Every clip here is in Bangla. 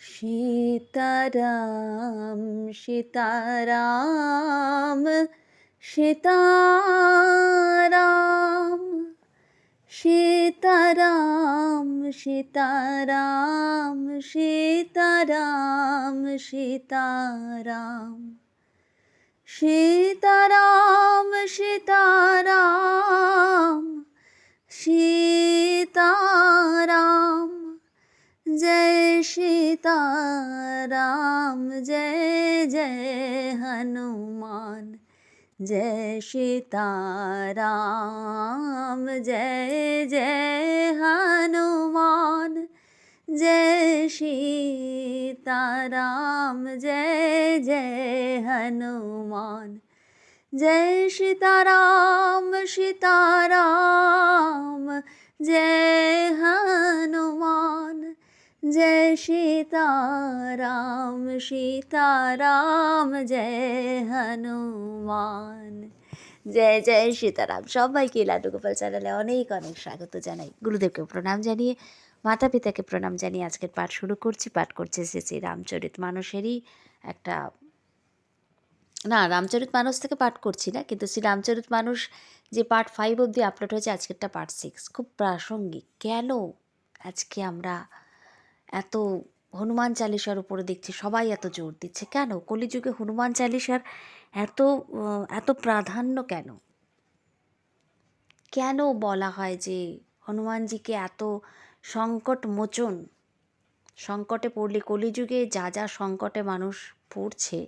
सीता राम सीता राम सता सीता राम सीता राम सीताराम सीताराम। जय सीताराम जय जय हनुमान जय सीताराम जय जय हनुमान जय सीताराम जय जय हनुमान जय सीताराम सीताराम जय জয় সীতারাম সীতারাম জয় হনুমান। জয় জয় সীতারাম সবাইকে লাড্ডু গোপাল চ্যানেলে অনেক অনেক স্বাগত জানাই। গুরুদেবকে প্রণাম জানিয়ে মাতা পিতাকে প্রণাম জানিয়ে আজকের পাঠ শুরু করছি। পাঠ করছে শ্রী শ্রী রামচরিত মানুষেরই একটা না, রামচরিত মানুষ থেকে পাঠ করছি না, কিন্তু শ্রী রামচরিত মানুষ যে পার্ট ফাইভ অবধি আপলোড হয়েছে, আজকেরটা পার্ট সিক্স খুব প্রাসঙ্গিক। কেন আজকে আমরা এত হনুমান চালিসার উপরে দেখছি, সবাই এত জোর দিচ্ছে কেন? কলিযুগে হনুমান চালিসার এত এত প্রাধান্য কেন? কেন বলা হয় যে হনুমানজিকে এত সংকট মোচন? সংকটে পড়লে কলিযুগে যা যা সংকটে মানুষ পড়ছে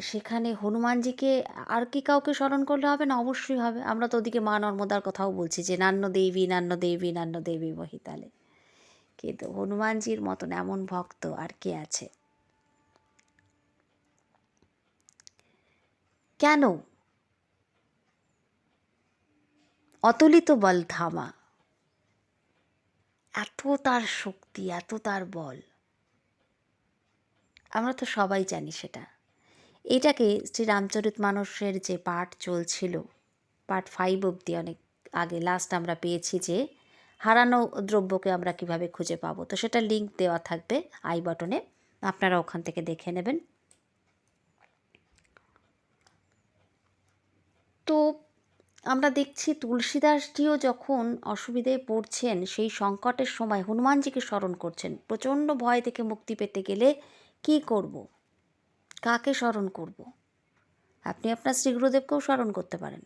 সেখানে হনুমানজিকে আর কি কাউকে স্মরণ করলে হবে না? অবশ্যই হবে। আমরা তো ওদিকে মা নর্মদার কথাও বলছি যে, নান্য দেবী নান্য দেবী নান্য দেবী মহিতালে। কিন্তু হনুমানজির মতন এমন ভক্ত আর কে আছে? কেন? অতুলিত বল ধামা। এত তার শক্তি, এত তার বল। আমরা তো সবাই জানি সেটা। এটাকে শ্রী রামচরিত মানসের যে পাঠ চলছিল, পার্ট ফাইভ অব্দি অনেক আগে লাস্ট আমরা পেয়েছি যে হারানো দ্রব্যকে আমরা কীভাবে খুঁজে পাবো? তো সেটা লিংক দেওয়া থাকবে আই বটনে আপনারা ওখান থেকে দেখে নেবেন। তো আমরা দেখছি তুলসীদাসজিও যখন অসুবিধায় পড়ছেন, সেই সংকটের সময় হনুমানজিকে স্মরণ করছেন। প্রচণ্ড ভয় থেকে মুক্তি পেতে গেলে কি করব? কাকে স্মরণ করব? আপনি আপনার শ্রী গুরুদেবকেও স্মরণ করতে পারেন।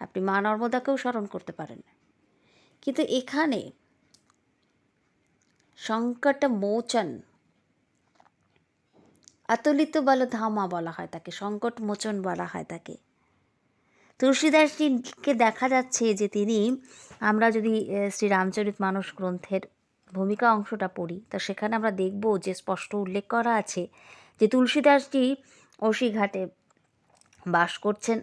আপনি মা নর্মদাকেও স্মরণ করতে পারেন। কিন্তু এখানে সংকট মোচন অতুলিত বল ধামা বলা হয় তাকে, সংকট মোচন বলা হয় তাকে। তুলসীদাসজিকে দেখা যাচ্ছে যে তিনি, আমরা যদি শ্রী রামচরিত মানস গ্রন্থের ভূমিকা অংশটা পড়ি, তা সেখানে আমরা দেখব যে স্পষ্ট উল্লেখ করা আছে যে তুলসীদাসজি অসিঘাটে বাস করছেন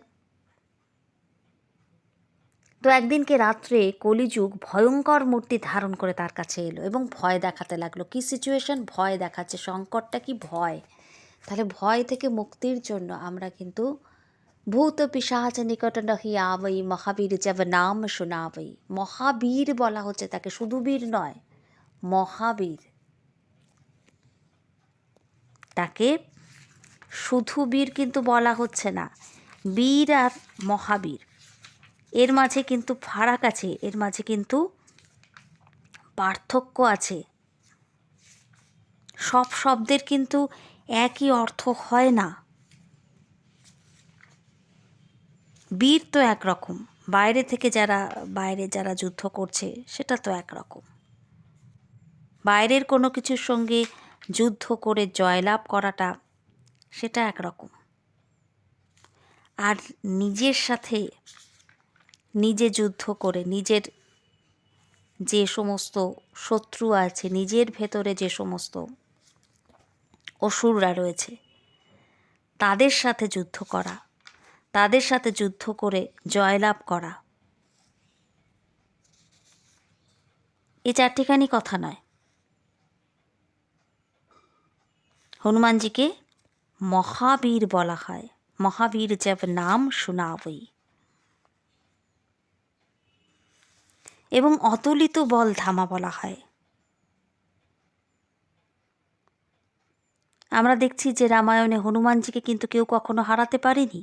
তো একদিনকে রাত্রে কলিযুগ ভয়ঙ্কর মূর্তি ধারণ করে তার কাছে এলো এবং ভয় দেখাতে লাগল। কি সিচুয়েশন ভয় দেখাচ্ছে। সংকটটা কি ভয়? তাহলে ভয় থেকে মুক্তির জন্য আমরা কিন্তু ভূত পিসাচ নিকট নহি আবই মহাবীর যাব নাম শোনাবই মহাবীর বলা হচ্ছে তাকে, শুধু বীর নয়, মহাবীর। তাকে শুধু বীর কিন্তু বলা হচ্ছে না, বীর আর মহাবীর। এর মাঝে কিন্তু ফারাক আছে, এর মাঝে কিন্তু পার্থক্য আছে। সব শব্দের কিন্তু একই অর্থ হয় না। বীর তো একরকম, বাইরে থেকে যারা, বাইরে যারা যুদ্ধ করছে, সেটা তো একরকম। বাইরের কোনো কিছুর সঙ্গে যুদ্ধ করে জয়লাভ করাটা, সেটা একরকম। আর নিজের সাথে নিজে যুদ্ধ করে, নিজের যে সমস্ত শত্রু আছে, নিজের ভেতরে যে সমস্ত অসুররা রয়েছে, তাদের সাথে যুদ্ধ করা, তাদের সাথে যুদ্ধ করে জয়লাভ করা। এ চারটিখানি কথা নয়। হনুমানজিকে মহাবীর বলা হয়। মহাবীর জব নাম শোনাবই। এবং অতুলিত বল ধামা বলা হয়। আমরা দেখছি যে রামায়ণে হনুমানজিকে কিন্তু কেউ কখনো হারাতে পারেনি।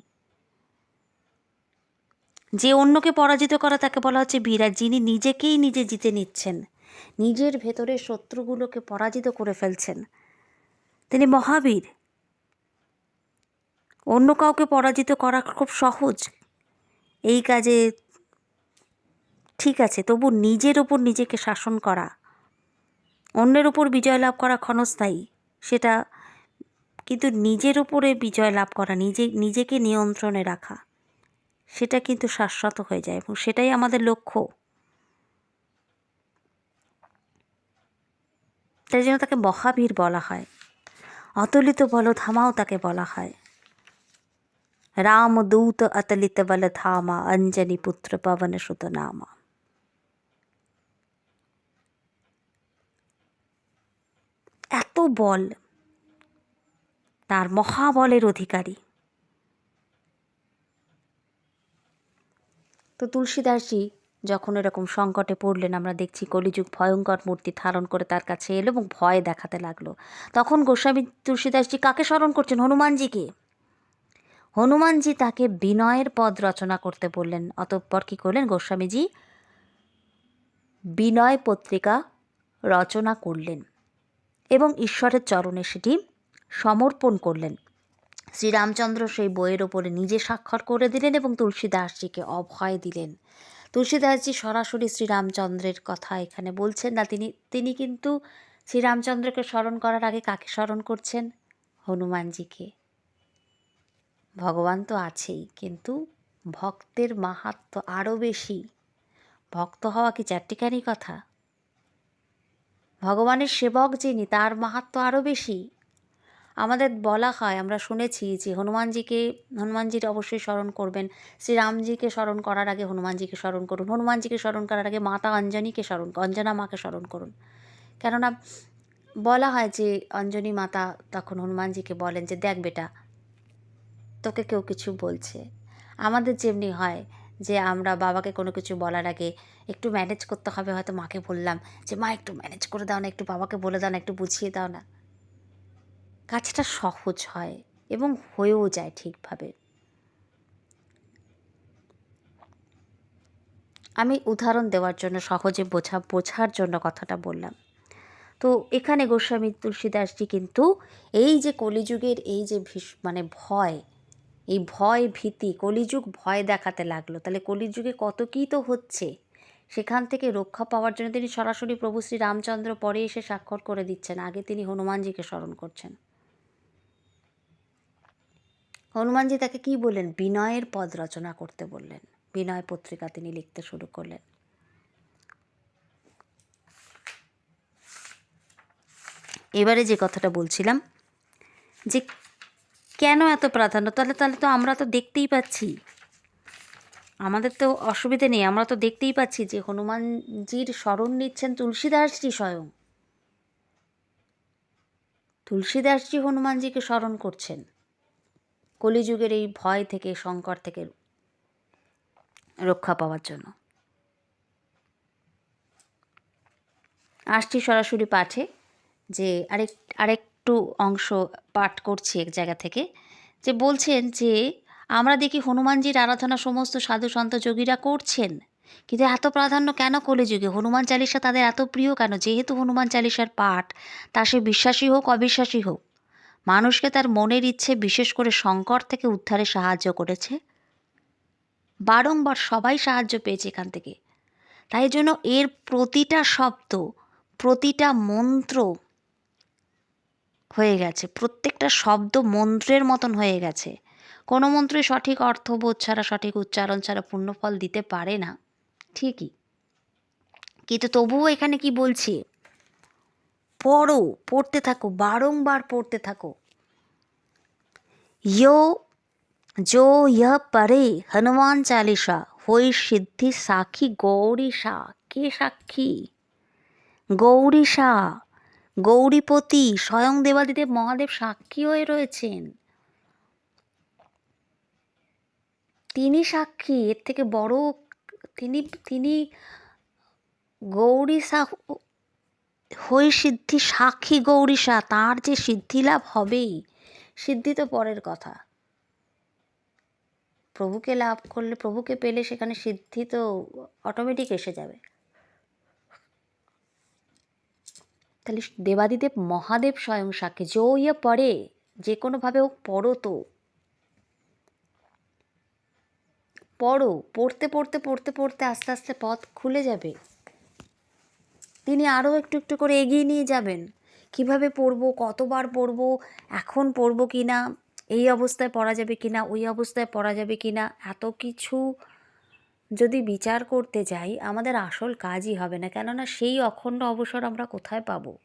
যে অন্যকে পরাজিত করা তাকে বলা হচ্ছে বিরাট যিনি নিজেকেই নিজে জিতে নিচ্ছেন, নিজের ভেতরের শত্রুগুলোকে পরাজিত করে ফেলছেন। তিনি মহাবীর। অন্য কাউকে পরাজিত করা খুব সহজ। এই কাজে ঠিক আছে, তবু নিজের ওপর নিজেকে শাসন করা। অন্যের ওপর বিজয় লাভ করা ক্ষণস্থায়ী, সেটা কিন্তু নিজের উপরে বিজয় লাভ করা, নিজে, নিজেকে নিয়ন্ত্রণে রাখা, সেটা কিন্তু শাশ্বত হয়ে যায় এবং সেটাই আমাদের লক্ষ্য। তাই জন্য তাকে মহাবীর বলা হয়। অতুলিত বলধামাও তাকে বলা হয়। রাম দূত অতলিত বলধামা, অঞ্জনী পুত্র পবন সুত নামা। এত বল, তার মহাবলের অধিকারী। তো তুলসীদাসজি যখন এরকম সংকটে পড়লেন, আমরা দেখছি কলিযুগ ভয়ঙ্কর মূর্তি ধারণ করে তার কাছে এলো এবং ভয় দেখাতে লাগল। তখন গোস্বামী তুলসীদাসজি কাকে স্মরণ করছেন? হনুমানজিকে। হনুমানজি তাকে বিনয়ের পদ রচনা করতে বললেন। অতঃপর কী করলেন? গোস্বামীজি বিনয় পত্রিকা রচনা করলেন। এবং ঈশ্বরের চরণে সেটি সমর্পণ করলেন। শ্রীরামচন্দ্র সেই বইয়ের ওপরে নিজে স্বাক্ষর করে দিলেন এবং তুলসীদাসজিকে অভয় দিলেন। তুলসীদাসজি সরাসরি শ্রীরামচন্দ্রের কথা এখানে বলছেন না। তিনি তিনি কিন্তু শ্রীরামচন্দ্রকে স্মরণ করার আগে কাকে স্মরণ করছেন? হনুমানজিকে। ভগবান তো আছেই, কিন্তু ভক্তের মাহাত্ম আরও বেশি। ভক্ত হওয়া কি চারটিখানি কথা? ভগবানের সেবক যিনি, তার মাহাত্ম আরও বেশি। আমাদের বলা হয়, আমরা শুনেছি যে হনুমানজিকে, হনুমানজির অবশ্যই স্মরণ করবেন। শ্রীরামজিকে স্মরণ করার আগে হনুমানজিকে স্মরণ করুন। হনুমানজিকে স্মরণ করার আগে মাতা অঞ্জনীকে স্মরণ অঞ্জনা মাকে স্মরণ করুন। কেননা বলা হয় যে অঞ্জনী মাতা তখন হনুমানজিকে বলেন যে, দেখ বেটা, তোকে কেউ কিছু বলছে। আমাদের যেমনি হয় যে আমরা বাবাকে কোনো কিছু বলার আগে একটু ম্যানেজ করতে হবে, হয়তো মাকে বললাম যে, মা, একটু ম্যানেজ করে দাও না, একটু বাবাকে বলে দাও না, একটু বুঝিয়ে দাও না। কাজটা সহজ হয় এবং হয়েও যায় ঠিকভাবে। আমি উদাহরণ দেওয়ার জন্য, সহজে বোঝা, বোঝার জন্য কথাটা বললাম। তো এখানে গোস্বামী তুলসীদাসজি কিন্তু এই যে কলিযুগের এই যে ভীষ মানে ভয় এই ভয় ভীতি, কলিযুগ ভয় দেখাতে লাগল। তাহলে কলিযুগে কত কী তো হচ্ছে? সেখান থেকে রক্ষা পাওয়ার জন্য তিনি সরাসরি প্রভু শ্রী রামচন্দ্র পরে এসে স্বাক্ষর করে দিচ্ছেন। আগে তিনি হনুমানজিকে স্মরণ করছেন। হনুমানজি তাকে কি বললেন? বিনয়ের পদ রচনা করতে বললেন। বিনয় পত্রিকা তিনি লিখতে শুরু করলেন। এবারে যে কথাটা বলছিলাম, যে কেন এত প্রাধান্য? তাহলে তাহলে তো আমরা তো দেখতেই পাচ্ছি। আমাদের তো অসুবিধে নেই, আমরা তো দেখতেই পাচ্ছি যে হনুমানজির স্মরণ নিচ্ছেন তুলসীদাসজি স্বয়ং। তুলসীদাসজি হনুমানজিকে স্মরণ করছেন। কলিযুগের এই ভয় থেকে, সংকট থেকে রক্ষা পাওয়ার জন্য। আসছি সরাসরি পাঠে যে আরেক আরেকটু অংশ পাঠ করছি এক জায়গা থেকে, যে বলছেন যে, আমরা দেখি হনুমানজির আরাধনা সমস্ত সাধু সন্ত যোগীরা করছেন, কিন্তু এত প্রাধান্য কেন কলিযুগে? হনুমান চালিসা তাদের এত প্রিয় কেন? যেহেতু হনুমান চালিসার পাঠ, তা সে বিশ্বাসী হোক, অবিশ্বাসী হোক, মানুষকে তার মনের ইচ্ছে বিশেষ করে সংকট থেকে উদ্ধারে সাহায্য করেছে। বারংবার সবাই সাহায্য পেয়েছে এখান থেকে। তাই জন্য এর প্রতিটা শব্দ, প্রতিটা মন্ত্র হয়ে গেছে। প্রত্যেকটা শব্দ মন্ত্রের মতন হয়ে গেছে। কোনো মন্ত্রই সঠিক অর্থবোধ ছাড়া, সঠিক উচ্চারণ ছাড়া পূর্ণফল দিতে পারে না। ঠিকই। কিন্তু তবুও এখানে কি বলছি? পড়ো, পড়তে থাকো, বারংবার পড়তে থাকো। ইয়ো যো ইহ পরে, হনুমান চালিসা, হই সিদ্ধি সাক্ষী গৌরী সা, কে সাক্ষী? গৌরী সা। গৌরীপতি স্বয়ং দেবাদিদেব মহাদেব সাক্ষী হয়ে রয়েছেন। তিনি সাক্ষী, এর থেকে বড় তিনি তিনি গৌরী হই সিদ্ধি সাক্ষী গৌরীশা তার যে সিদ্ধি লাভ হবেই, সিদ্ধি তো পরের কথা। প্রভুকে লাভ করলে, প্রভুকে পেলে সেখানে সিদ্ধি তো অটোমেটিক এসে যাবে। তাহলে দেবাদিদেব মহাদেব স্বয়ং সাক্ষী যে ইয়ে পড়ে, যে কোনোভাবে হোক পড়ো তো। পড়ো, পড়তে পড়তে পড়তে পড়তে আস্তে আস্তে পথ খুলে যাবে। তিনি আরও একটু একটু করে এগিয়ে নিয়ে যাবেন। কীভাবে পড়ব, কতবার পড়ব, এখন পড়ব কি না এই অবস্থায় পড়া যাবে কি না ওই অবস্থায় পড়া যাবে কি না এত কিছু যদি বিচার করতে যাই, আমাদের আসল কাজই হবে না। কেননা সেই অখণ্ড অবসর আমরা কোথায় পাবো?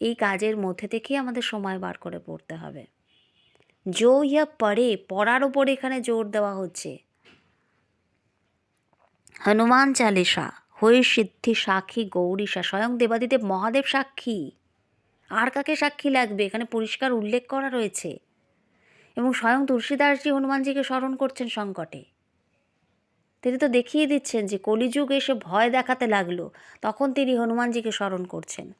এই কাজের মধ্যে থেকেই আমাদের সময় বার করে পড়তে হবে। জো ইয়া পড়ে, পড়ার ওপর এখানে জোর দেওয়া হচ্ছে। হনুমান চালিসা হয়ে সিদ্ধি সাক্ষী গৌরীশা স্বয়ং দেবাদিদেব মহাদেব সাক্ষী। আর কাকে সাক্ষী লাগবে? এখানে পরিষ্কার উল্লেখ করা রয়েছে। এবং স্বয়ং তুলসীদাসজি হনুমানজিকে স্মরণ করছেন সংকটে। তিনি তো দেখিয়ে দিচ্ছেন যে কলিযুগ এসে ভয় দেখাতে লাগল। তখন তিনি হনুমানজিকে স্মরণ করছেন।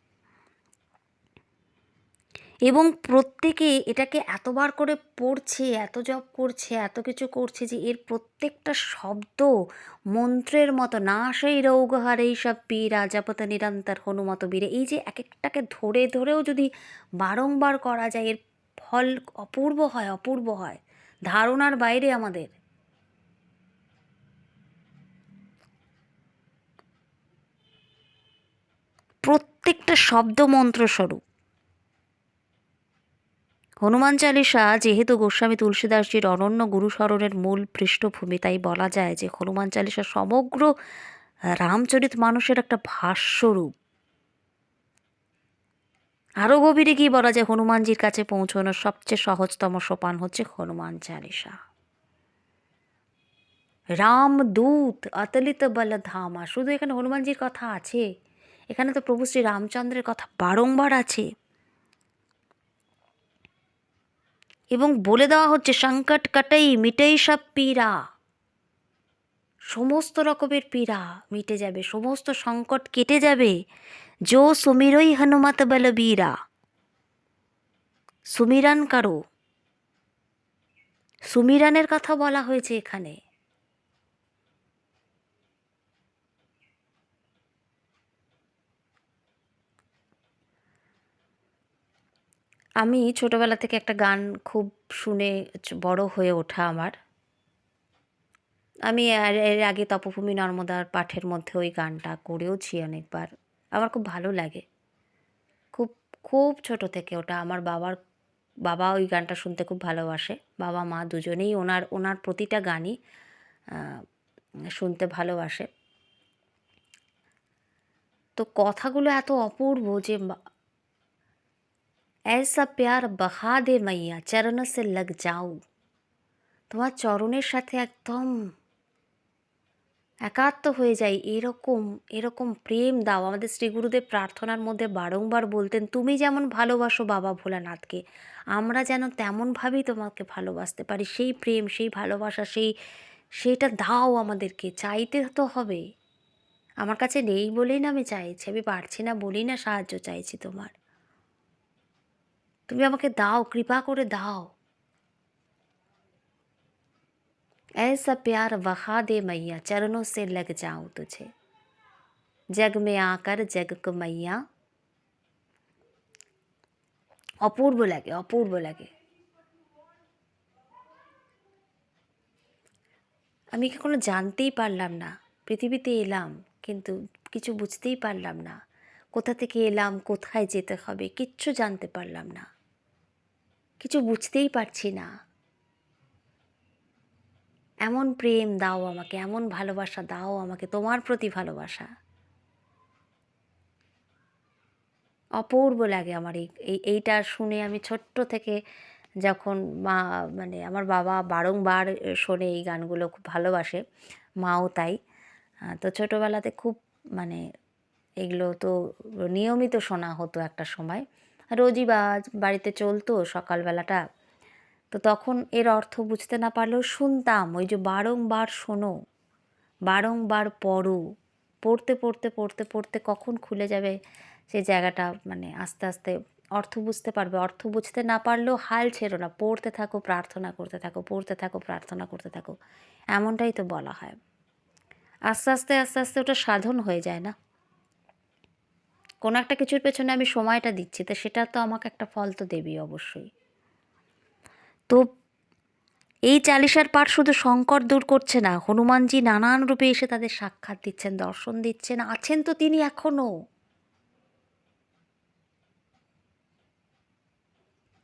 এবং প্রত্যেকে এটাকে এতবার করে পড়ছে, এত জপ করছে, এত কিছু করছে যে এর প্রত্যেকটা শব্দ মন্ত্রের মতো না সেই রৌগহার এইসব পীরা জাপত নিরন্তর হনুমত বীরে। এই যে এক একটাকে ধরে ধরেও যদি বারংবার করা যায়, এর ফল অপূর্ব হয় অপূর্ব হয়। ধারণার বাইরে আমাদের। প্রত্যেকটা শব্দ মন্ত্রস্বরূপ হনুমান চালিসা, যেহেতু গোস্বামী তুলসীদাসজির অনন্য গুরুস্মরণের মূল পৃষ্ঠভূমি, তাই বলা যায় যে হনুমান চালিসা সমগ্র রামচরিত মানুষের একটা ভাষ্যরূপ। আরও গভীরে গিয়ে বলা যায় হনুমানজির কাছে পৌঁছানোর সবচেয়ে সহজতম সোপান হচ্ছে হনুমান চালিসা। রাম দূত অতলিত বল ধামা শুধু এখানে হনুমানজির কথা আছে? এখানে তো প্রভু শ্রী রামচন্দ্রের কথা বারংবার আছে। এবং বলে দেওয়া হচ্ছে, সংকট কাটাই মিটেই সব পীড়া। সমস্ত রকমের পীড়া মিটে যাবে, সমস্ত সংকট কেটে যাবে। যো সুমিরই হনুমত বলবীরা। সুমিরান কারও? সুমিরানের কথা বলা হয়েছে এখানে। আমি ছোটোবেলা থেকে একটা গান খুব শুনে বড় হয়ে ওঠা আমার। আমি এর আগে তপভূমি নর্মদার পাঠের মধ্যে ওই গানটা করেওছি অনেকবার। আমার খুব ভালো লাগে। খুব খুব ছোট থেকে ওটা আমার বাবার, বাবা ওই গানটা শুনতে খুব ভালোবাসে। বাবা, মা দুজনেই ওনার ওনার প্রতিটা গানই শুনতে ভালোবাসে। তো কথাগুলো এত অপূর্ব যে ऐसा प्यार बहा दे মাইয়া চরণ से लग जाऊ। তোমার চরণের সাথে একদম একাত্ম হয়ে যাই এরকম এরকম প্রেম দাও আমাদের শ্রীগুরুদেব প্রার্থনার মধ্যে বারংবার বলতেন তুমি যেমন ভালোবাসো বাবা ভোলানাথকে আমরা যেন তেমনভাবেই তোমাকে ভালোবাসতে পারি সেই প্রেম সেই ভালোবাসা সেই সেটা দাও আমাদেরকে চাইতে তো হবে আমার কাছে নেই বলেই না আমি চাইছি আমি পারছি না বলেই না সাহায্য চাইছি তোমার তুমি আমাকে দাও কৃপা করে দাও ऐसा प्यार वहा दे मैया चरणों से लग जाऊं तुझे जग में आकर जग को मैया অপূর্ব লাগে অপূর্ব লাগে আমি কখনো জানতেই পারলাম না পৃথিবীতে এলাম কিন্তু কিছু বুঝতেই পারলাম না কোথা থেকে এলাম কোথায় যেতে হবে কিচ্ছু জানতে পারলাম না কিছু বুঝতেই পারছি না। এমন প্রেম দাও আমাকে, এমন ভালোবাসা দাও আমাকে, তোমার প্রতি ভালোবাসা। অপূর্ব লাগে আমার এই এইটা শুনে আমি ছোট্ট থেকে যখন মা মানে আমার বাবা বারংবার শোনে এই গানগুলো, খুব ভালোবাসে, মাও তাই। তো ছোটোবেলাতে খুব মানে এগুলো তো নিয়মিত শোনা হতো একটা সময়। রোজই বা বাড়িতে চলতো সকালবেলাটা। তো তখন এর অর্থ বুঝতে না পারলেও শুনতাম, ওই যে বারংবার শোনো, বারংবার পড়ো। পড়তে পড়তে পড়তে পড়তে কখন খুলে যাবে সেই জায়গাটা মানে আস্তে আস্তে অর্থ বুঝতে পারবে। অর্থ বুঝতে না পারলেও হাল ছেড়ো না। পড়তে থাকো, প্রার্থনা করতে থাকো, পড়তে থাকো, প্রার্থনা করতে থাকো। এমনটাই তো বলা হয়। আস্তে আস্তে আস্তে আস্তে ওটা সাধন হয়ে যায় না? কোনো একটা কিছুর পেছনে আমি সময়টা দিচ্ছি, তো সেটা তো আমাকে একটা ফল তো দেবেই অবশ্যই। তো এই চালিশার পাঠ শুধু সংকট দূর করছে না, হনুমানজি নানান রূপে এসে তাদের সাক্ষাৎ দিচ্ছেন, দর্শন দিচ্ছেন, আছেন তো তিনি এখনও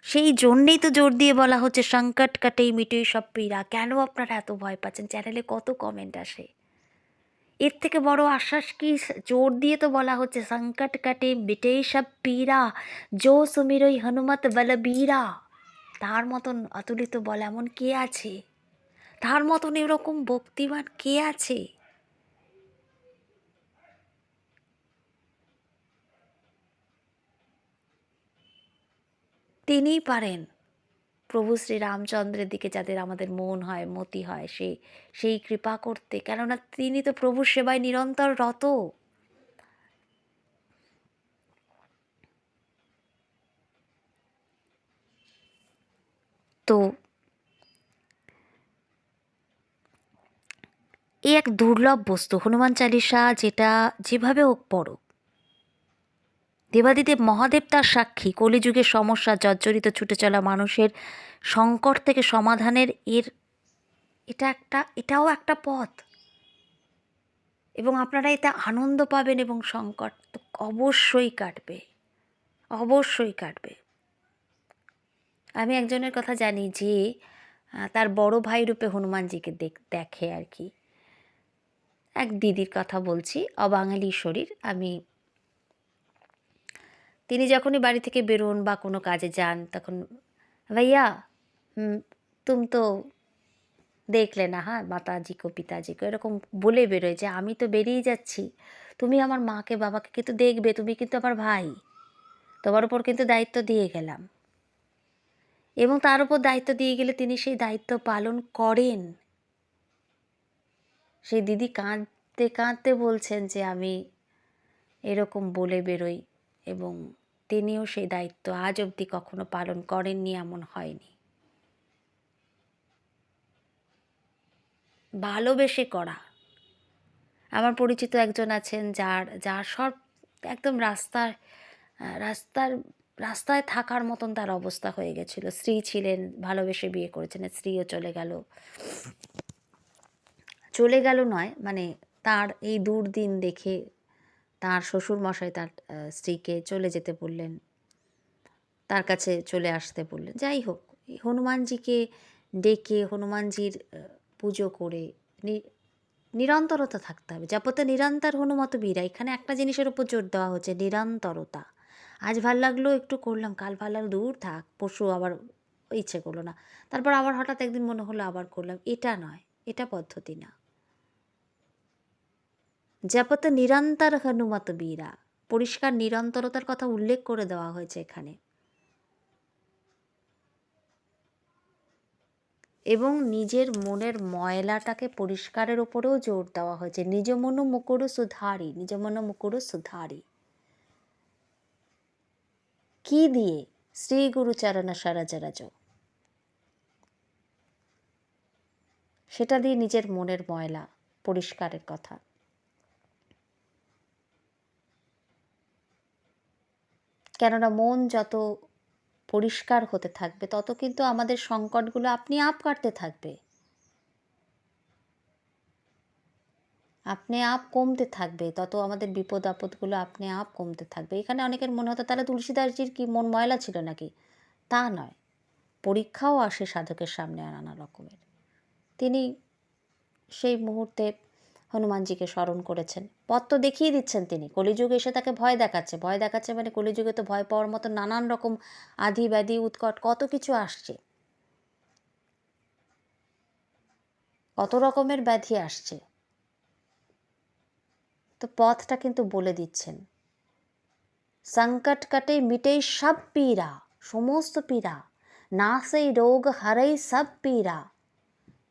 সেই জন্যেই তো জোর দিয়ে বলা হচ্ছে, সংকট কাটেই মিটেই সব পীড়া। কেন আপনারা এত ভয় পাচ্ছেন? চ্যানেলে কত কমেন্ট আসে। এর থেকে বড় আশ্বাস কি? জোর দিয়ে তো বলা হচ্ছে, সংকট কাটে মিটেই সব পীড়া, জো সুমিরই হনুমত বলবীরা। তার মতন অতুলিত বল এমন কে আছে? তার মতন এরকম ভক্তিমান কে আছে? তিনিই পারেন। প্রভু শ্রী রামচন্দ্রের দিকে যাদের আমাদের মন হয়, মতি হয়, সে, সেই কৃপা করতে। কেননা তিনি তো প্রভুর সেবায় নিরন্তর রত। তো এই এক দুর্লভ বস্তু, হনুমান চালিসা যেটা যেভাবে হোক পড়ো দেবাদিদেব মহাদেব তার সাক্ষী। কলিযুগের সমস্যা জর্জরিত ছুটে চলা মানুষের সংকট থেকে সমাধানের এর এটা একটা, এটাও একটা পথ। এবং আপনারা এতে আনন্দ পাবেন এবং সংকট তো অবশ্যই কাটবে। অবশ্যই কাটবে। আমি একজনের কথা জানি যে তার বড় ভাই রূপে হনুমানজিকে দেখ- আর কি। এক দিদির কথা বলছি, অবাঙালি শরীর। আমি তিনি যখনই বাড়ি থেকে বেরোন বা কোনো কাজে যান, তখন, ভাইয়া তুম তো দেখলে না হ্যাঁ মাতাজি কো, পিতাজি এরকম বলে বেরোয় যে, আমি তো বেরিয়ে যাচ্ছি। তুমি আমার মাকে, বাবাকে কিন্তু দেখবে, তুমি কিন্তু আমার ভাই। তোমার উপর কিন্তু দায়িত্ব দিয়ে গেলাম। এবং তার উপর দায়িত্ব দিয়ে গেলে তিনি সেই দায়িত্ব পালন করেন। সেই দিদি কাঁদতে কাঁদতে বলছেন যে, আমি এরকম বলে বেরোই এবং তিনিও সেই দায়িত্ব আজ অবধি কখনো পালন করেননি, এমন হয়নি। ভালোবেসে করা। আমার পরিচিত একজন আছেন যার যার সব একদম রাস্তার রাস্তার, রাস্তায় থাকার মতন তার অবস্থা হয়ে গেছিল। স্ত্রী ছিলেন, ভালোবেসে বিয়ে করেছেন স্ত্রীও চলে গেল। চলে গেল নয় মানে তার এই দুর্দিন দেখে তার শ্বশুরমশাই তার স্ত্রীকে চলে যেতে বললেন। তার কাছে চলে আসতে বললেন। যাই হোক, হনুমানজিকে ডেকে হনুমানজির পুজো করে নিরন্তরতা থাকতে হবে। যাপতে নিরন্তর হনুমত বীরা। এখানে একটা জিনিসের উপর জোর দেওয়া হচ্ছে, নিরন্তরতা। আজ ভালো লাগল, একটু করলাম, কাল ভালো লাগল, দূর থাক, পরশু আবার ইচ্ছে করল না। তারপর আবার হঠাৎ একদিন মনে হলো আবার করলাম। এটা নয়, এটা পদ্ধতি না। জপত নিরন্তর হনুমত বীরা। পরিষ্কার নিরন্তরতার কথা উল্লেখ করে দেওয়া হয়েছে এখানে। এবং নিজের মনের ময়লাটাকে পরিষ্কারের ওপরেও জোর দেওয়া হয়েছে। নিজ মন মুকুরু সুধারি, নিজ মন মুকুরু সুধারি। কি দিয়ে? শ্রী গুরুচরণ সরজরাজ সেটা দিয়ে নিজের মনের ময়লা পরিষ্কারের কথা। কেননা মন যত পরিষ্কার হতে থাকবে, তত কিন্তু আমাদের সংকটগুলো আপনি আপ কাটতে থাকবে। আপনি আপ কমতে থাকবে, তত আমাদের বিপদ আপদগুলো আপনি আপ কমতে থাকবে। এখানে অনেকের মনে হতো তাহলে তুলসীদাসজির কি মন ময়লা ছিল নাকি? তা নয়। পরীক্ষাও আসে সাধকের সামনে নানা রকমের। তিনি সেই মুহূর্তে হনুমানজিকে স্মরণ করেছেন। পথ তো দেখিয়ে দিচ্ছেন তিনি। কলিযুগে এসে তাকে ভয় দেখাচ্ছে। ভয় দেখাচ্ছে মানে কলিযুগে তো ভয় পাওয়ার মতো নানান রকম আধি ব্যাধি, উৎকট কত কিছু আসছে। কত রকমের ব্যাধি আসছে। তো পথটা কিন্তু বলে দিচ্ছেন। সংকট কাটে মিটেই সব পীড়া, সমস্ত পীড়া না সেই রোগ হারাই সব পীড়া।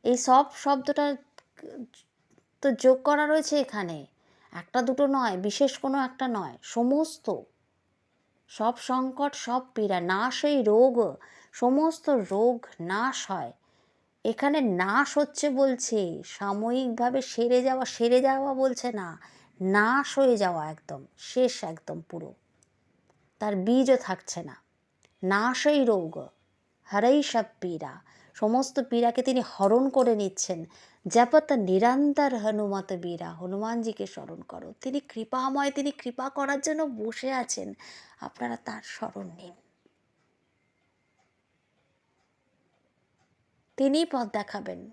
এই সব শব্দটা তো যোগ করা রয়েছে এখানে। একটা দুটো নয়, বিশেষ কোনো একটা নয়, সমস্ত। সব সংকট, সব পীড়া, নাশ এই রোগ। সমস্ত রোগ নাশ হয়। এখানে নাশ হচ্ছে বলছে, সাময়িকভাবে সেরে যাওয়া সেরে যাওয়া বলছে না, নাশ হয়ে যাওয়া একদম, শেষ একদম পুরো। তার বীজও থাকছে না। নাশই রোগ, হরেই সব পীড়া। সমস্ত পীড়াকে তিনি হরণ করে নিচ্ছেন। জপত নিরন্তর হনুমত বীরা, হনুমানজিকে স্মরণ করো। তিনি কৃপাময়, তিনি কৃপা করার জন্য বসে আছেন। আপনারা তার স্মরণ নিন। তিনিই পথ দেখাবেন।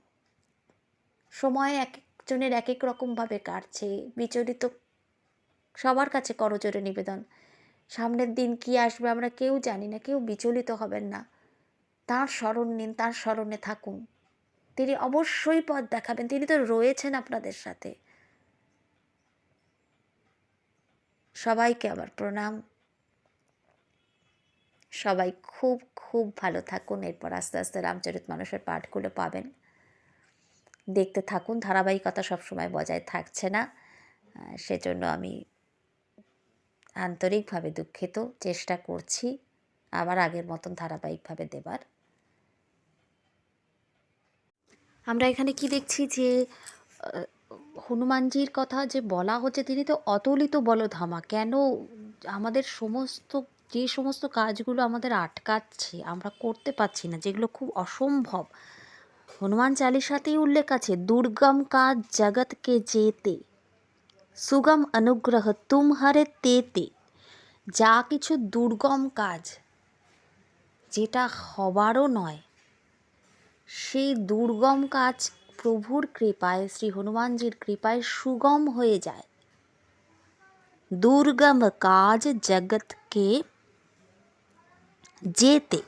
সময় এক একজনের এক এক রকমভাবে কাটছে। বিচলিত সবার কাছে করজোরে নিবেদন। সামনের দিন কি আসবে আমরা কেউ জানি না, কেউ বিচলিত হবেন না। তার স্মরণ নিন, তার স্মরণে থাকুন। তিনি অবশ্যই পথ দেখাবেন, তিনি তো রয়েছেন আপনাদের সাথে। সবাইকে আমার প্রণাম। সবাই খুব খুব ভালো থাকুন। এরপর আস্তে আস্তে রামচরিত মানুষের পাঠগুলো পাবেন। দেখতে থাকুন, ধারাবাহিকতা সবসময় বজায় থাকছে না। সেজন্য আমি আন্তরিকভাবে দুঃখিত, চেষ্টা করছি আবার আগের মতন ধারাবাহিকভাবে দেবার। আমরা এখানে কি দেখছি যে হনুমানজির কথা যে বলা হচ্ছে, তিনি তো অতুলিত বলধামা। কেন আমাদের সমস্ত, যে সমস্ত কাজগুলো আমাদের আটকাচ্ছে, আমরা করতে পারছি না, যেগুলো খুব অসম্ভব। হনুমান চালিসাতেই উল্লেখ আছে, দুর্গম কাজ জগৎকে যেতে, সুগম অনুগ্রহ তুমহারে তেতে। যা কিছু দুর্গম কাজ, যেটা হবারও নয় সেই দুর্গম কাজ প্রভুর কৃপায়, শ্রী হনুমানজির কৃপায় সুগম হয়ে যায়। দুর্গম কাজ জগৎকে যেতে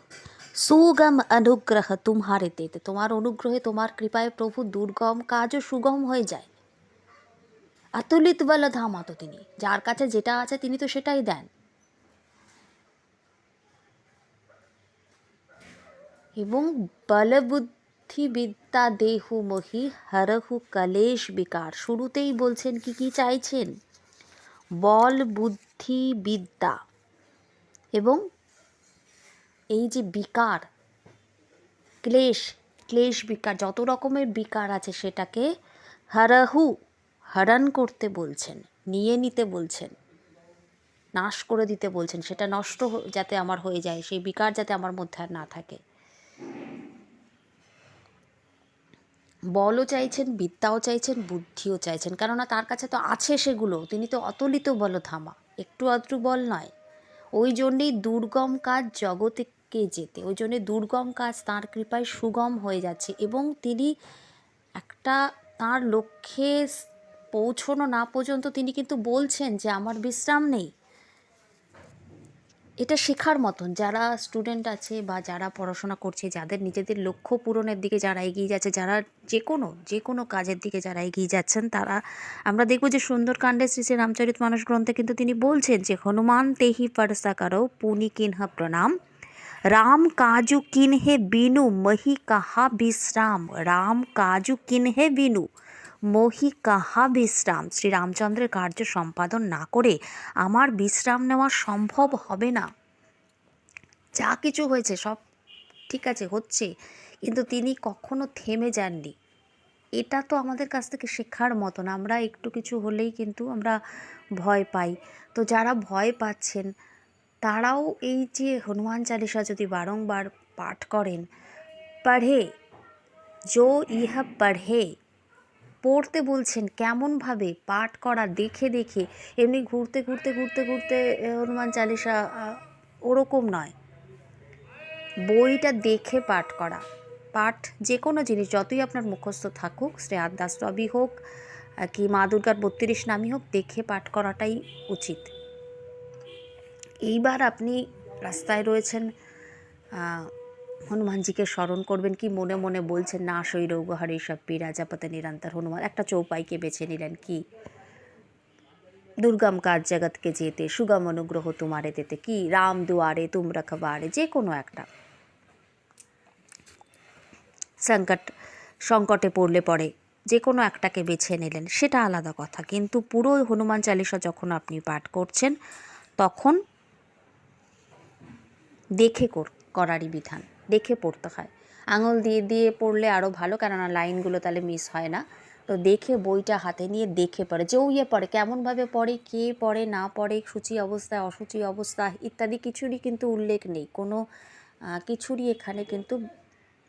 সুগম অনুগ্রহ তুমহারে তেতে তোমার অনুগ্রহে, তোমার কৃপায় প্রভু দুর্গম কাজও সুগম হয়ে যায়। অতুলিত বল ধামা তো তিনি, যার কাছে যেটা আছে তিনি তো সেটাই দেন। এবং বলবুদ্ধি বিদ্যা দেহু মহি হরহু কলেশ বিকার। শুরুতেই বলছেন কি কি চাইছেন? বল বুদ্ধি বিদ্যা এবং এই যে বিকার, ক্লেশ ক্লেশ বিকার, যত রকমের বিকার আছে সেটাকে হরহু, হরণ করতে বলছেন, নিয়ে নিতে বলছেন, নাশ করে দিতে বলছেন, সেটা নষ্ট যাতে আমার হয়ে যায়, সেই বিকার যাতে আমার মধ্যে আর না থাকে। বলও চাইছেন, বিদ্যাও চাইছেন, বুদ্ধিও চাইছেন। কেননা তার কাছে তো আছে সেগুলো, তিনি তো অতলিত বল থামা। একটু আধটু বল নয়। ওই জন্যেই দুর্গম কাজ জগৎকে যেতে, ওই জন্যে দুর্গম কাজ তার কৃপায় সুগম হয়ে যাচ্ছে এবং তিনি একটা তার লক্ষ্যে পৌঁছনো না পর্যন্ত তিনি কিন্তু বলছেন যে, আমার বিশ্রাম নেই। এটা শেখার মতন। যারা স্টুডেন্ট আছে বা যারা পড়াশোনা করছে, যাদের নিজেদের লক্ষ্য পূরণের দিকে যারা এগিয়ে যাচ্ছে, যারা যে কোনো যে কোনো কাজের দিকে যারা এগিয়ে যাচ্ছেন, তারা, আমরা দেখব যে সুন্দরকাণ্ডে শ্রী শ্রী রামচরিত মানস গ্রন্থে কিন্তু তিনি বলছেন যে, হনুমান তেহি পরসা করো পুনি কিনহ প্রণাম। রাম কাজু কিনহে বিনু, মহি কাহা বিশ্রাম। রাম কাজু কিনহে বিনু। মহি কাহা বিশ্রাম শ্রী রামচন্দ্রের কার্য সম্পাদন না করে আমার বিশ্রাম নেওয়া সম্ভব হবে না। যা কিছু হয়েছে, সব ঠিক আছে, হচ্ছে। কিন্তু তিনি কখনো থেমে যাননি। এটা তো আমাদের কাছ থেকে শেখার মতন। আমরা একটু কিছু হলেই কিন্তু আমরা ভয় পাই। তো যারা ভয় পাচ্ছেন, তারাও এই যে হনুমান চালিসা যদি বারংবার পাঠ করেন, পড়ে, যো ইহা পড়ে পড়তে বলছেন, কেমনভাবে পাঠ করা দেখে দেখে, এমনি ঘুরতে ঘুরতে ঘুরতে ঘুরতে হনুমান চালিসা ওরকম নয়। বইটা দেখে পাঠ করা। পাঠ যে কোনো জিনিস, যতই আপনার মুখস্থ থাকুক শ্রী আদ্যাস্তবই হোক কি মা দুর্গার বত্রিশ নামই হোক, দেখে পাঠ করাটাই উচিত। এইবার আপনি রাস্তায় রয়েছেন হনুমানজিকে স্মরণ করবেন কি মনে মনে বলছেন, না সই রৌগহারি সব পি রাজাপতে নিরন্তর হনুমান। একটা চৌপাইকে বেছে নিলেন কি? দুর্গম কাজ জগৎকে যেতে, সুগম অনুগ্রহ তোমারে দেতে। কি? রাম দুয়ারে, তুম রখবারে যে কোনো একটা। সংকট, সংকটে পড়লে পরে যে কোনো একটাকে বেছে নিলেন, সেটা আলাদা কথা। কিন্তু পুরো হনুমান চালিসা যখন আপনি পাঠ করছেন, তখন দেখে কর, করারই বিধান। দেখে পড়তে হয়। আঙুল দিয়ে দিয়ে পড়লে আরও ভালো, কেননা লাইনগুলো তাহলে মিস হয় না। তো দেখে বইটা হাতে নিয়ে দেখে পড়ে যে ইয়ে পড়ে, কেমনভাবে পড়ে, কে পড়ে, না পড়ে, সূচি অবস্থায় অসুচি অবস্থা, ইত্যাদি কিছুরই কিন্তু উল্লেখ নেই। কোনো কিছুরই এখানে কিন্তু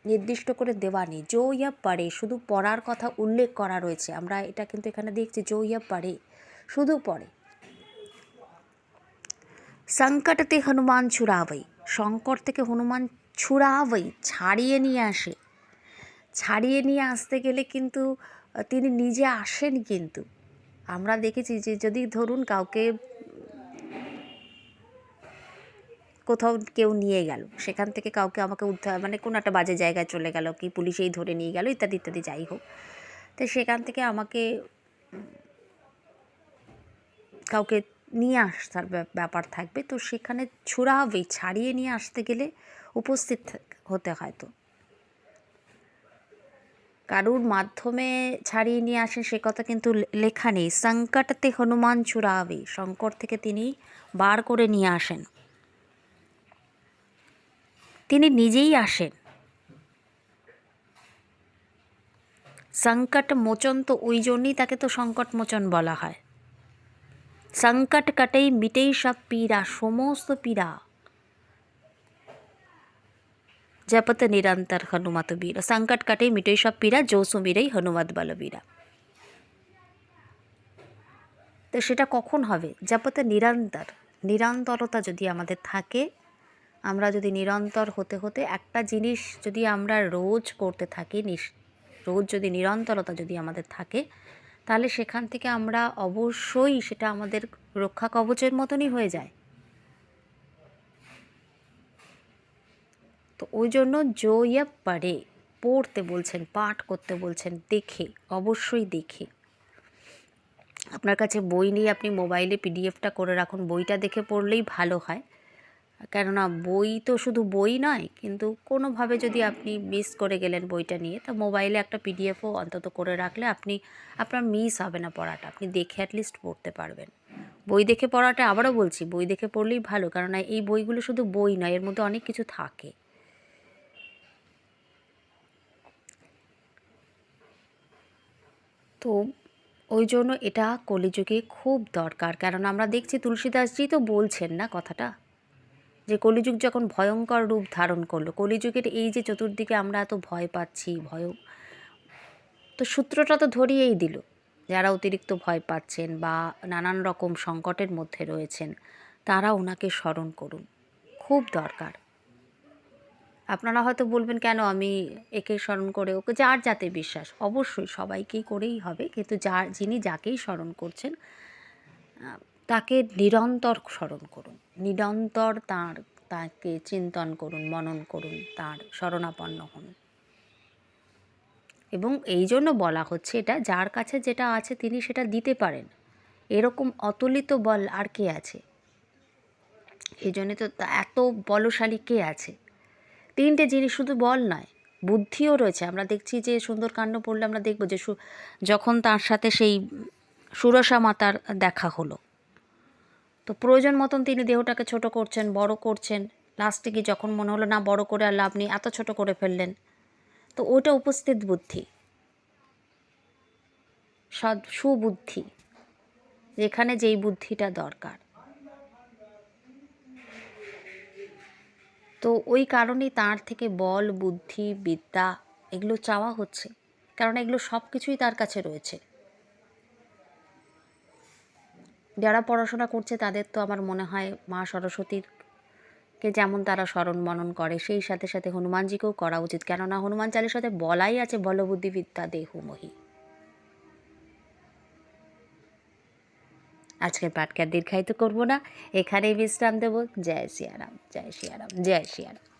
নির্দিষ্ট করে দেওয়া নেই। জো ইয়া পড়ে, শুধু পড়ার কথা উল্লেখ করা রয়েছে। আমরা এটা কিন্তু এখানে দেখছি জো ইয়া পড়ে, শুধু পড়ে। সংকটতে হনুমান ছুড়াবই সংকট থেকে হনুমান ছুড়াবই ছাড়িয়ে নিয়ে আসে। ছাড়িয়ে নিয়ে আসতে গেলে কিন্তু তিনি নিজে আসেন কিন্তু। আমরা দেখেছি যে যদি ধরুন কাউকে কোথাও কেউ নিয়ে গেল, সেখান থেকে কাউকে আমাকে উদ্ধার মানে কোনো একটা বাজে জায়গায় চলে গেল কি পুলিশেই ধরে নিয়ে গেল, ইত্যাদি ইত্যাদি, যাই হোক। তো সেখান থেকে আমাকে কাউকে নিয়ে আসার ব্যাপ- ব্যাপার থাকবে। তো সেখানে ছুড়াবেই ছাড়িয়ে নিয়ে আসতে গেলে উপস্থিত হতে হয় তো। কারুর মাধ্যমে ছাড়িয়ে নিয়ে আসেন সে কথা কিন্তু লেখা নেই। সংকটতে হনুমান ছুড়াবে সংকট থেকে তিনি বার করে নিয়ে আসেন। তিনি নিজেই আসেন। সংকট মোচন তো ওই জন্যই তাকে তো সংকট মোচন বলা হয়। সংকট কাটেই মিটেই সব পীড়া, সমস্ত পীড়া। জপত নিরন্তর হনুমত বীর সংকট কাটেই মিটেই সব পীড়া जो সুমিরেই হনুমত বলবীরা। তো সেটা কখন হবে? জপত নিরন্তর, নিরন্তরতা যদি আমাদের থাকে, আমরা যদি নিরন্তর হতে হতে একটা জিনিস যদি আমরা রোজ করতে থাকি রোজ যদি নিরন্তরতা যদি আমাদের থাকে তাহলে সেখান থেকে আমরা অবশ্যই সেটা আমাদের রক্ষা কবচের মতনই হয়ে যায়। তো ওই জন্য জইয়া পারে পড়তে বলছেন, পাঠ করতে বলছেন, দেখে, অবশ্যই দেখে। আপনার কাছে বই নিয়ে আপনি মোবাইলে পিডিএফটা করে রাখুন, বইটা দেখে পড়লেই ভালো হয়। কেননা বই তো শুধু বই নয়, কিন্তু কোনোভাবে যদি আপনি মিস করে গেলেন বইটা নিয়ে, তা মোবাইলে একটা পিডিএফও অন্তত করে রাখলে আপনি, আপনার মিস হবে না পড়াটা, আপনি দেখে অ্যাটলিস্ট পড়তে পারবেন। বই দেখে পড়াটা আবারও বলছি, বই দেখে পড়লেই ভালো, কেননা এই বইগুলো শুধু বই নয়, এর মধ্যে অনেক কিছু থাকে। তো ওই জন্য এটা কলিযুগে খুব দরকার কারণ আমরা দেখছি তুলসীদাসজি তো বলছেন না কথাটা? যে কলিযুগ যখন ভয়ঙ্কর রূপ ধারণ করল, কলিযুগের এই যে চতুর্দিকে আমরা এত ভয় পাচ্ছি ভয় তো সূত্রটা তো ধরিয়েই দিল যারা অতিরিক্ত ভয় পাচ্ছেন বা নানান রকম সংকটের মধ্যে রয়েছেন, তারা ওনাকে স্মরণ করুন। খুব দরকার। আপনারা হয়তো বলবেন, কেন আমি একে স্মরণ করে ওকে? যার যাতে বিশ্বাস, অবশ্যই সবাইকেই করেই হবে। কিন্তু যার, যিনি যাকেই স্মরণ করছেন তাকে নিরন্তর স্মরণ করুন। নিরন্তর তার, তাকে চিন্তন করুন, মনন করুন, তার শরণাপন্ন হন। এবং এই জন্য বলা হচ্ছে এটা, যার কাছে যেটা আছে তিনি সেটা দিতে পারেন। এরকম অতুলিত বল আর কে আছে? এই জন্যে তো এত বলশালী কে আছে? তিনটে জিনিস শুধু বল নয়, বুদ্ধিও রয়েছে। আমরা দেখছি যে সুন্দরকাণ্ড পড়লে আমরা দেখব যে যখন তার সাথে সেই সুরসা মাতার দেখা হলো তো প্রয়োজন মতন তিনি দেহটাকে ছোট করছেন, বড় করছেন। লাস্টে গিয়ে যখন মনে হলো, না, বড় করে আর লাভ নেই, এত ছোট করে ফেললেন। তো ওটা উপস্থিত বুদ্ধি। সদ সুবুদ্ধি। যেখানে যেই বুদ্ধিটা দরকার। তো ওই কারণেই তার থেকে বল, বুদ্ধি, বিদ্যা এগুলো চাওয়া হচ্ছে। কারণ এগুলো সব কিছুই তার কাছে রয়েছে। যারা পড়াশোনা করছে তাদের তো আমার মনে হয় মা সরস্বতীর কে যেমন তারা স্মরণ মনন করে, সেই সাথে সাথে হনুমানজিকেও করা উচিত। কেননা হনুমান চালের সাথে বলাই আছে বলবুদ্ধি বিদ্যা দেহুমহি। আজকের পাঠকে আর দীর্ঘায়িত করব না। এখানেই বিশ্রাম দেবো। জয় সিয়ারাম জয় সিয়ারাম জয় সিয়ারাম